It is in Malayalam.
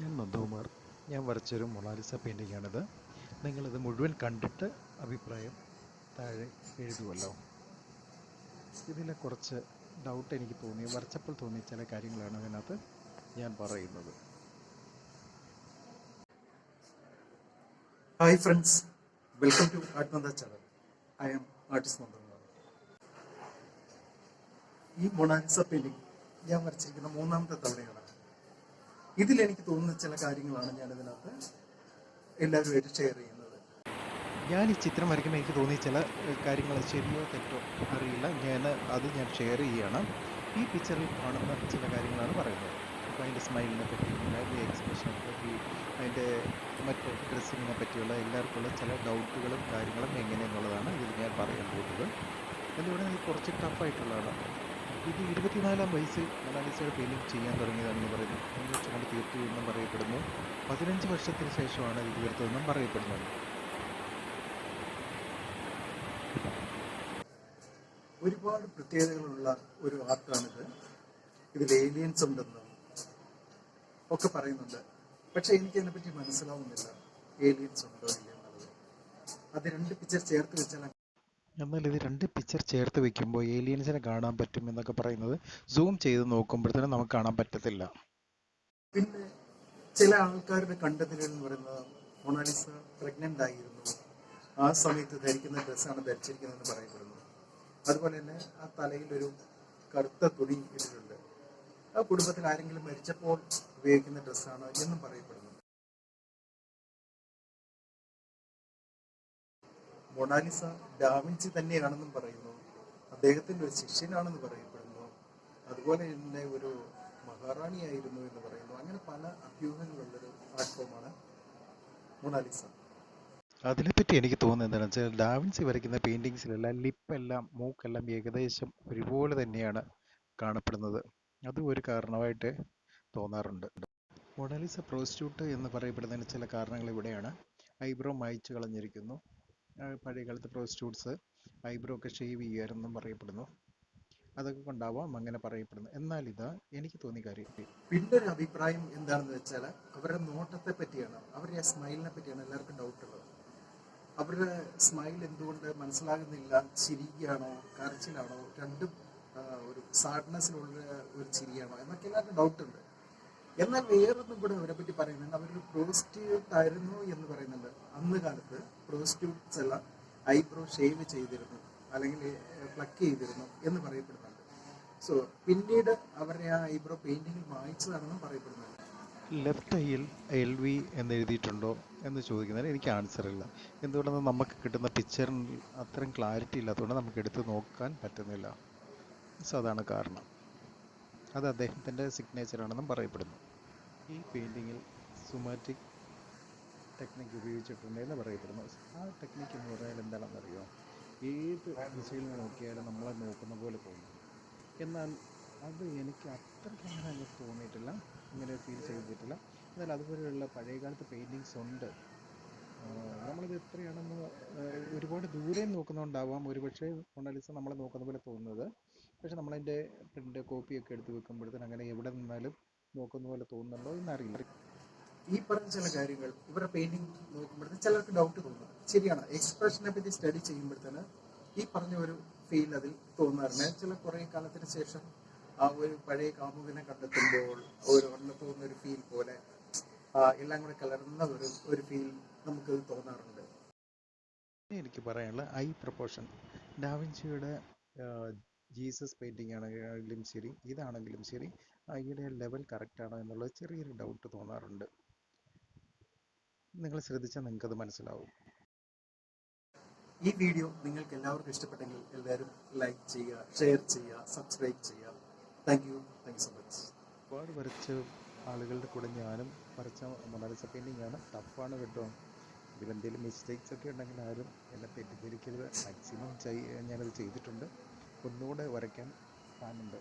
ഞാൻ നന്ദകുമാർ. ഞാൻ വരച്ചൊരു മൊണാലിസ പെയിന്റിങ്ങാണിത് നിങ്ങളിത് മുഴുവൻ കണ്ടിട്ട് അഭിപ്രായം താഴെ എഴുതുമല്ലോ ഇതിലെ കുറച്ച് ഡൗട്ട് എനിക്ക് തോന്നി. വരച്ചപ്പോൾ തോന്നിയ ചില കാര്യങ്ങളാണ് അതിനകത്ത് ഞാൻ പറയുന്നത്. Hi friends welcome to ആത്മന്ത channel I am artist Nandakumar ഈ മൊണാലിസ പെയിന്റിംഗ് ഞാൻ വരച്ചിരിക്കുന്ന മൂന്നാമത്തെ തവണയാണ്. ഇതിൽ എനിക്ക് തോന്നുന്ന ചില കാര്യങ്ങളാണ് ഞാൻ ഇതിനകത്ത് എല്ലാവരുമായിട്ട് ഷെയർ ചെയ്യുന്നത്. ഞാൻ ഈ ചിത്രം വരയ്ക്കുമ്പോൾ എനിക്ക് തോന്നിയ ചില കാര്യങ്ങൾ ശരിയോ തെറ്റോ അറിയില്ല. ഞാൻ അത് ഞാൻ ഷെയർ ചെയ്യുകയാണ് ഈ പിക്ചറിൽ കാണുന്ന ചില കാര്യങ്ങളാണ് പറയുന്നത്. അപ്പോൾ അതിന്റെ സ്മൈലിനെ പറ്റിയുള്ള അതിന്റെ എക്സ്പ്രഷനെ പറ്റി അതിന്റെ മറ്റ് ഡ്രസ്സിങ്ങിനെ പറ്റിയുള്ള എല്ലാവർക്കുള്ള ചില ഡൗട്ടുകളും കാര്യങ്ങളും എങ്ങനെയെന്നുള്ളതാണ് ഇതിൽ ഞാൻ പറയാൻ പോകുന്നത്. അതിലൂടെ കുറച്ച് ടഫായിട്ടുള്ളതാണ് ഇത് ഇരുപത്തിനാലാം വയസ്സിൽ മൊണാലിസയുടെ പേരിൽ ചെയ്യാൻ തുടങ്ങിയതാണെന്ന് പറയുന്നു. മൂന്ന് വർഷം തീർത്തു എന്നും പറയപ്പെടുന്നു. പതിനഞ്ച് വർഷത്തിന് ശേഷമാണ് ഇത് തീർത്തതെന്നും പറയപ്പെടുന്നത് ഒരുപാട് പ്രത്യേകതകളുള്ള ഒരു ആർട്ടാണിത് ഇതിൽ ഏലിയൻസ് ഉണ്ടെന്നും ഒക്കെ പറയുന്നുണ്ട്. പക്ഷെ എനിക്ക് അതിനെപ്പറ്റി മനസ്സിലാവുന്നില്ല. ഏലിയൻസ് ഉണ്ടോ ഇല്ല എന്നുള്ളത്. അത് രണ്ട് പിക്ചർ ചേർത്ത് വെച്ചാൽ എന്നാൽ ഇത് രണ്ട് പിക്ചർ ചേർത്ത് വെക്കുമ്പോൾ ഏലിയൻസിനെ കാണാൻ പറ്റും എന്നൊക്കെ പറയുന്നത് സൂം ചെയ്ത് നോക്കുമ്പോഴത്തേനും നമുക്ക് കാണാൻ പറ്റത്തില്ല. പിന്നെ ചില ആൾക്കാരുടെ കണ്ടെത്തലുകൾ എന്ന് പറയുന്നത് മൊണാലിസ പ്രഗ്നന്റ് ആയിരുന്നു. ആ സമയത്ത് ധരിക്കുന്ന ഡ്രസ്സാണ് ധരിച്ചിരിക്കുന്നതെന്ന് പറയപ്പെടുന്നു. അതുപോലെ തന്നെ ആ തലയിൽ ഒരു കറുത്ത തുണി ഇട്ടിട്ടുണ്ട്. ആ കുടുംബത്തിൽ ആരെങ്കിലും മരിച്ചപ്പോൾ ഉപയോഗിക്കുന്ന ഡ്രസ്സാണ് എന്നും പറയപ്പെടുന്നു. മൊണാലിസ ഡാവിൻസി തന്നെയാണെന്നും പറയുന്നു. അദ്ദേഹത്തിന്റെ ഒരു ശിഷ്യനാണെന്ന് പറയപ്പെടുന്നു. അതുപോലെ തന്നെ ഒരു മഹാറാണിയായിരുന്നു എന്ന് പറയുന്നു. അങ്ങനെ പല അഭ്യൂഹങ്ങളുള്ളൊരു പ്ലാറ്റ്ഫോമാണ് ഫോമാണ് മൊണാലിസ. അതിനെപ്പറ്റി എനിക്ക് തോന്നുന്നത് എന്താണെന്ന് വെച്ചാൽ ഡാവിൻസി വരയ്ക്കുന്ന പെയിന്റിങ്സിലെല്ലാം ലിപ്പെല്ലാം മൂക്കെല്ലാം ഏകദേശം ഒരുപോലെ തന്നെയാണ് കാണപ്പെടുന്നത്. അതും ഒരു കാരണമായിട്ട് തോന്നാറുണ്ട്. മൊണാലിസ പ്രോസ്റ്റിറ്റ്യൂട്ട് എന്ന് പറയപ്പെടുന്നതിന് ചില കാരണങ്ങൾ ഇവിടെയാണ്. ഐബ്രോ മായ്ച്ചു കളഞ്ഞിരിക്കുന്നു. ആ, പഴയ കാലത്ത് പ്രോസ്റ്റിറ്റ്യൂട്ട്സ് ഐബ്രോ ഒക്കെ ഷേവ് ചെയ്യുമായിരുന്നെന്നും പറയപ്പെടുന്നു. അതൊക്കെ കൊണ്ടാവാം അങ്ങനെ പറയപ്പെടുന്നു എന്നാൽ ഇത് എനിക്ക് തോന്നിയ കാര്യം. പിന്നെ ഒരു അഭിപ്രായം എന്താണെന്ന് വെച്ചാൽ അവരുടെ നോട്ടത്തെ പറ്റിയാണ് അവരുടെ ആ സ്മൈലിനെ പറ്റിയാണ് എല്ലാവർക്കും ഡൗട്ട് ഉള്ളത്. അവരുടെ സ്മൈൽ എന്തുകൊണ്ട് മനസ്സിലാകുന്നില്ല ചിരിക്കുകയാണോ കരച്ചിലാണോ രണ്ടും ഒരു സാഡ്നെസ്സിലുള്ള ഒരു ചിരിയാണോ എന്നൊക്കെ എല്ലാവർക്കും ഡൗട്ട് ഉണ്ട്. എന്നാൽ വേറൊന്നും കൂടെ അവരെ പറ്റി പറയുന്നുണ്ട് അവരൊരു പ്രോസ്റ്റിറ്റ്യൂട്ട് ആയിരുന്നു എന്ന് പറയുന്നുണ്ട്. അന്ന് കാലത്ത് പ്രോസ്റ്റിറ്റ്യൂട്ട്സ് എല്ലാം ഐബ്രോ ഷേവ് ചെയ്തിരുന്നു അല്ലെങ്കിൽ പ്ലക്ക് ചെയ്തിരുന്നു എന്ന് പറയപ്പെടുന്നുണ്ട്. സോ പിന്നീട് അവരുടെ ആ ഐബ്രോ പെയിന്റിംഗ് വായിച്ചതാണെന്നും പറയപ്പെടുന്നുണ്ട്. ലെഫ്റ്റ് ഐയിൽ എൽ വി എന്ന് എഴുതിയിട്ടുണ്ടോ എന്ന് ചോദിക്കുന്നതിന് എനിക്ക് ആൻസർ ഇല്ല. എന്തുകൊണ്ടെന്ന് നമുക്ക് കിട്ടുന്ന പിക്ചറിൽ അത്രയും ക്ലാരിറ്റി ഇല്ലാത്തതുകൊണ്ട് നമുക്ക് എടുത്ത് നോക്കാൻ പറ്റുന്നില്ല. സോ അതാണ് കാരണം. അത് അദ്ദേഹത്തിന്റെ സിഗ്നേച്ചറാണെന്നും പറയപ്പെടുന്നു. ഈ പെയിന്റിങ്ങിൽ സുമാറ്റിക് ടെക്നിക്ക് ഉപയോഗിച്ചിട്ടുണ്ടെന്ന് പറയപ്പെടുന്നു. ആ ടെക്നിക്ക് എന്ന് പറഞ്ഞാൽ എന്താണെന്നറിയോ? ഏത് ദിശയിൽ നോക്കിയാലും നമ്മളെ നോക്കുന്ന പോലെ തോന്നും. എന്നാൽ അത് എനിക്ക് അത്രയ്ക്ക് അങ്ങനെ അങ്ങ് തോന്നിയിട്ടില്ല. ഇങ്ങനെ ഫീൽ ചെയ്തിട്ടില്ല. എന്നാൽ അതുപോലെയുള്ള പഴയകാലത്ത് പെയിന്റിങ്സ് ഉണ്ട്. നമ്മളിത് എത്രയാണെന്ന് ഒരുപാട് ദൂരെ നോക്കുന്നുണ്ടാവാം ഒരുപക്ഷെ മൊണാലിസ നമ്മളെ നോക്കുന്ന പോലെ തോന്നുന്നത്. പക്ഷെ നമ്മളതിന്റെ പ്രിന്റ് കോപ്പിയൊക്കെ എടുത്ത് വെക്കുമ്പോഴത്തേന് അങ്ങനെ എവിടെ നിന്നാലും നോക്കുന്ന പോലെ തോന്നുന്നുണ്ടോ എന്നറിയില്ല. ഈ പറഞ്ഞ ചില കാര്യങ്ങൾ ഇവരുടെ പെയിന്റിംഗ് നോക്കുമ്പോഴത്തേന് ചിലർക്ക് ഡൗട്ട് തോന്നും. ശരിയാണ് എക്സ്പ്രഷനെ പറ്റി സ്റ്റഡി ചെയ്യുമ്പോഴത്തേന് ഈ പറഞ്ഞ ഒരു ഫീൽ അതിൽ തോന്നാറുണ്ട്. ചില കുറേ കാലത്തിന് ശേഷം ആ ഒരു പഴയ കാമുകനെ കണ്ടെത്തുമ്പോൾ ഒരു ഒന്ന് തോന്നുന്ന ഒരു ഫീൽ പോലെ എല്ലാം കൂടെ കലർന്ന ഒരു ഒരു ഫീൽ നമുക്ക് തോന്നാറുണ്ട്. ഇനി എനിക്ക് പറയാനുള്ള ഐ പ്രൊപ്പോർഷൻ ഡാവിൻസിയുടെ ജീസസ് പെയിന്റിംഗ് ആണെങ്കിലും ശരി ഇതാണെങ്കിലും ശരി ഈയുടെ ലെവൽ കറക്റ്റ് ആണോ എന്നുള്ളത് ചെറിയൊരു ഡൗട്ട് തോന്നാറുണ്ട്. നിങ്ങൾ ശ്രദ്ധിച്ചാൽ നിങ്ങൾക്കത് മനസ്സിലാവും. ഈ വീഡിയോ നിങ്ങൾക്ക് എല്ലാവർക്കും ഇഷ്ടപ്പെട്ടെങ്കിൽ എല്ലാവരും ലൈക്ക് ചെയ്യുക ഷെയർ ചെയ്യുക സബ്സ്ക്രൈബ് ചെയ്യുക. Thank you thank you so much ഒരുപാട് വരച്ച ആളുകളുടെ കൂടെ ഞാനും വരച്ച മൊണാലിസ പെയിന്റിംഗ് ആണ്. ടഫാണ് കേട്ടോ. ഇതിലെന്തെങ്കിലും മിസ്റ്റേക്സ് ഒക്കെ ഉണ്ടെങ്കിൽ ആരും എന്നെ തെറ്റിദ്ധരിക്കരുത്. മാക്സിമം ഞാനത് ചെയ്തിട്ടുണ്ട്. ഒന്നുകൂടെ വരയ്ക്കാൻ പ്ലാനുണ്ട്